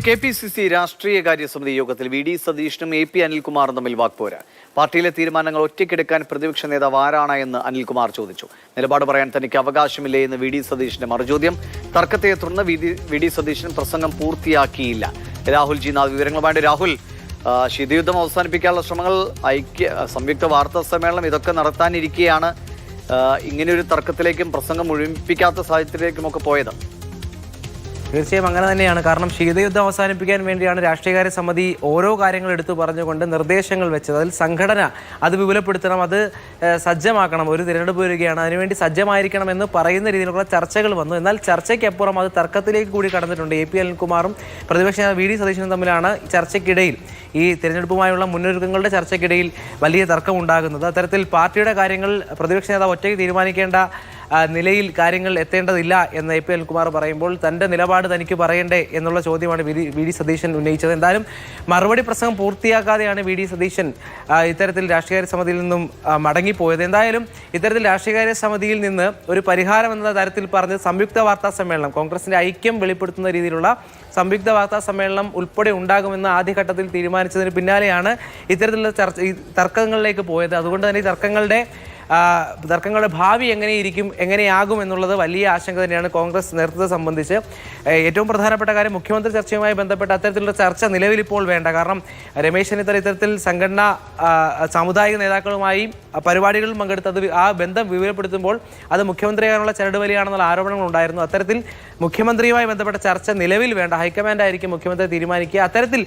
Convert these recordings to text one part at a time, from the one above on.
K P C C രാഷ്ട്രീയകാര്യ സമിതി യോഗത്തിൽ വി ഡി സതീഷിനും എ പി അനിൽകുമാറും തമ്മിൽ വാക്പോര്. പാർട്ടിയിലെ തീരുമാനങ്ങൾ ഒറ്റയ്ക്കെടുക്കാൻ പ്രതിപക്ഷ നേതാവ് ആരാണ് എന്ന് അനിൽകുമാർ ചോദിച്ചു. നിലപാട് പറയാൻ തനിക്ക് അവകാശമില്ലേ എന്ന് വി ഡി സതീഷിന്റെ മറുചോദ്യം. തർക്കത്തെ തുടർന്ന് വി ഡി- സതീശൻ പ്രസംഗം പൂർത്തിയാക്കിയില്ല. രാഹുൽ ജി നാഥ് വിവരങ്ങളുമായിട്ട് രാഹുൽ ശീതയുദ്ധം അവസാനിപ്പിക്കാനുള്ള ശ്രമങ്ങൾ ഐക്യ സംയുക്ത വാർത്താ സമ്മേളനം ഇതൊക്കെ നടത്താനിരിക്കെയാണ് ഇങ്ങനെയൊരു തർക്കത്തിലേക്കും പ്രസംഗം മുഴുമിപ്പിക്കാത്ത സാഹചര്യത്തിലേക്കും ഒക്കെ പോയത്. തീർച്ചയായും അങ്ങനെ തന്നെയാണ്. കാരണം ശീതയുദ്ധം അവസാനിപ്പിക്കാൻ വേണ്ടിയാണ് രാഷ്ട്രീയകാര്യ സമിതി ഓരോ കാര്യങ്ങൾ എടുത്തു പറഞ്ഞുകൊണ്ട് നിർദ്ദേശങ്ങൾ വെച്ചത്. അതിൽ സംഘടന അത് വിപുലപ്പെടുത്തണം അത് സജ്ജമാക്കണം ഒരു തിരഞ്ഞെടുപ്പ് വരികയാണ്. അതിനുവേണ്ടി സജ്ജമായിരിക്കണം എന്ന് പറയുന്ന രീതിയിലുള്ള ചർച്ചകൾ വന്നു. എന്നാൽ ചർച്ചയ്ക്കപ്പുറം അത് തർക്കത്തിലേക്ക് കൂടി കടന്നിട്ടുണ്ട്. എ പി അനിൽകുമാറും പ്രതിപക്ഷ നേതാവ് വി ഡി സതീശനും തമ്മിലാണ് ചർച്ചയ്ക്കിടയിൽ ഈ തിരഞ്ഞെടുപ്പുമായുള്ള മുന്നൊരുക്കങ്ങളുടെ ചർച്ചയ്ക്കിടയിൽ വലിയ തർക്കം ഉണ്ടാകുന്നത് അത്തരത്തിൽ പാർട്ടിയുടെ കാര്യങ്ങൾ പ്രതിപക്ഷ നേതാവ് ഒറ്റയ്ക്ക് തീരുമാനിക്കേണ്ട നിലയിൽ കാര്യങ്ങൾ എത്തേണ്ടതില്ല എന്ന് എ പി അനിൽകുമാർ പറയുമ്പോൾ തന്റെ നിലപാട് തനിക്ക് പറയണ്ടേ എന്നുള്ള ചോദ്യമാണ് വി ഡി- സതീശൻ ഉന്നയിച്ചത്. എന്തായാലും മറുപടി പ്രസംഗം പൂർത്തിയാക്കാതെയാണ് വി ഡി സതീശൻ ഇത്തരത്തിൽ രാഷ്ട്രീയകാര്യ സമിതിയിൽ നിന്നും മടങ്ങിപ്പോയത്. എന്തായാലും ഇത്തരത്തിൽ രാഷ്ട്രീയകാര്യ സമിതിയിൽ നിന്ന് ഒരു പരിഹാരം എന്ന തരത്തിൽ പറഞ്ഞ് സംയുക്ത വാർത്താ സമ്മേളനം കോൺഗ്രസിന്റെ ഐക്യം വെളിപ്പെടുത്തുന്ന രീതിയിലുള്ള സംയുക്ത വാർത്താ സമ്മേളനം ഉൾപ്പെടെ ഉണ്ടാകുമെന്ന് ആദ്യഘട്ടത്തിൽ തീരുമാനിച്ചതിന് പിന്നാലെയാണ് ഇത്തരത്തിലുള്ള ചർച്ച തർക്കങ്ങളിലേക്ക് പോയത്. അതുകൊണ്ട് തന്നെ തർക്കങ്ങളുടെ തർക്കങ്ങളുടെ ഭാവി എങ്ങനെയിരിക്കും എങ്ങനെയാകും എന്നുള്ളത് വലിയ ആശങ്ക തന്നെയാണ് കോൺഗ്രസ് നേതൃത്വത്തെ സംബന്ധിച്ച്. ഏറ്റവും പ്രധാനപ്പെട്ട കാര്യം മുഖ്യമന്ത്രി ചർച്ചയുമായി ബന്ധപ്പെട്ട് അത്തരത്തിലുള്ള ചർച്ച നിലവിൽ ഇപ്പോൾ വേണ്ട. കാരണം രമേശ് ചെന്നിത്തല ഇത്തരത്തിൽ സംഘടനാ സാമുദായിക നേതാക്കളുമായി പരിപാടികളിൽ പങ്കെടുത്തത് ആ ബന്ധം വിവരപ്പെടുത്തുമ്പോൾ അത് മുഖ്യമന്ത്രിയാകാനുള്ള ചരടുവലിയാണെന്നുള്ള ആരോപണങ്ങൾ ഉണ്ടായിരുന്നു. അത്തരത്തിൽ മുഖ്യമന്ത്രിയുമായി ബന്ധപ്പെട്ട ചർച്ച നിലവിൽ വേണ്ട. ഹൈക്കമാൻഡ് ആയിരിക്കും മുഖ്യമന്ത്രി തീരുമാനിക്കുക. അത്തരത്തിൽ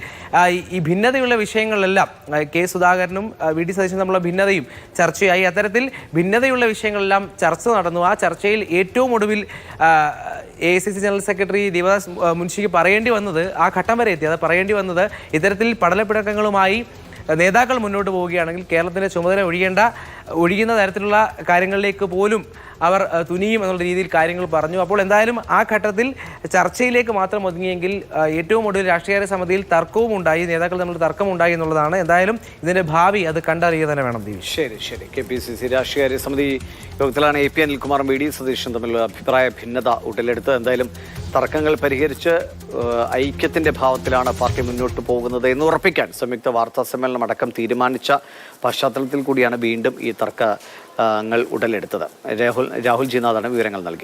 ഈ- ഭിന്നതയുള്ള വിഷയങ്ങളെല്ലാം കെ സുധാകരനും വി ഡി സതീശനും തമ്മിലുള്ള ഭിന്നതയും ചർച്ചയായി. അത്തരത്തിൽ ഭിന്നതയുള്ള വിഷയങ്ങളെല്ലാം ചർച്ച നടന്നു. ആ ചർച്ചയിൽ ഏറ്റവും ഒടുവിൽ A C C general secretary ദിവദാസ് മുൻഷിക്ക് പറയേണ്ടി വന്നത് ആ ഘട്ടം വരെ എത്തി. അത് പറയേണ്ടി വന്നത് ഇത്തരത്തിൽ പടലപ്പിണക്കങ്ങളുമായി നേതാക്കൾ മുന്നോട്ട് പോവുകയാണെങ്കിൽ കേരളത്തിന്റെ ചുമതല ഒഴിയേണ്ട ഒഴിയുന്ന തരത്തിലുള്ള കാര്യങ്ങളിലേക്ക് പോലും അവർ തുനിയും എന്നുള്ള രീതിയിൽ കാര്യങ്ങൾ പറഞ്ഞു. അപ്പോൾ എന്തായാലും ആ ഘട്ടത്തിൽ ചർച്ചയിലേക്ക് മാത്രം ഒതുങ്ങിയെങ്കിൽ ഏറ്റവും ഒടുവിൽ രാഷ്ട്രീയ സമിതിയിൽ തർക്കവും ഉണ്ടായി നേതാക്കൾ തമ്മിൽ തർക്കമുണ്ടായി എന്നുള്ളതാണ്. എന്തായാലും ഇതിന്റെ ഭാവി അത് കണ്ടറിയുക തന്നെ വേണം ദീപ് ശരി ശരി. കെ പി സി സി രാഷ്ട്രീയകാര്യ സമിതി യോഗത്തിലാണ് എ പി അനിൽകുമാറും വി ഡി സതീഷും തമ്മിലുള്ള അഭിപ്രായ ഭിന്നത ഉടലെടുത്ത് എന്തായാലും തർക്കങ്ങൾ പരിഹരിച്ച് ഐക്യത്തിന്റെ ഭാവത്തിലാണ് പാർട്ടി മുന്നോട്ട് പോകുന്നത് എന്ന് ഉറപ്പിക്കാൻ സംയുക്ത വാർത്താ സമ്മേളനം അടക്കം തീരുമാനിച്ച പശ്ചാത്തലത്തിൽ കൂടിയാണ് വീണ്ടും ഈ തർക്കങ്ങൾ ഉടലെടുത്തത്. രാഹുൽ രാഹുൽ ജിനാഥാണ് വിവരങ്ങൾ നൽകിയത്.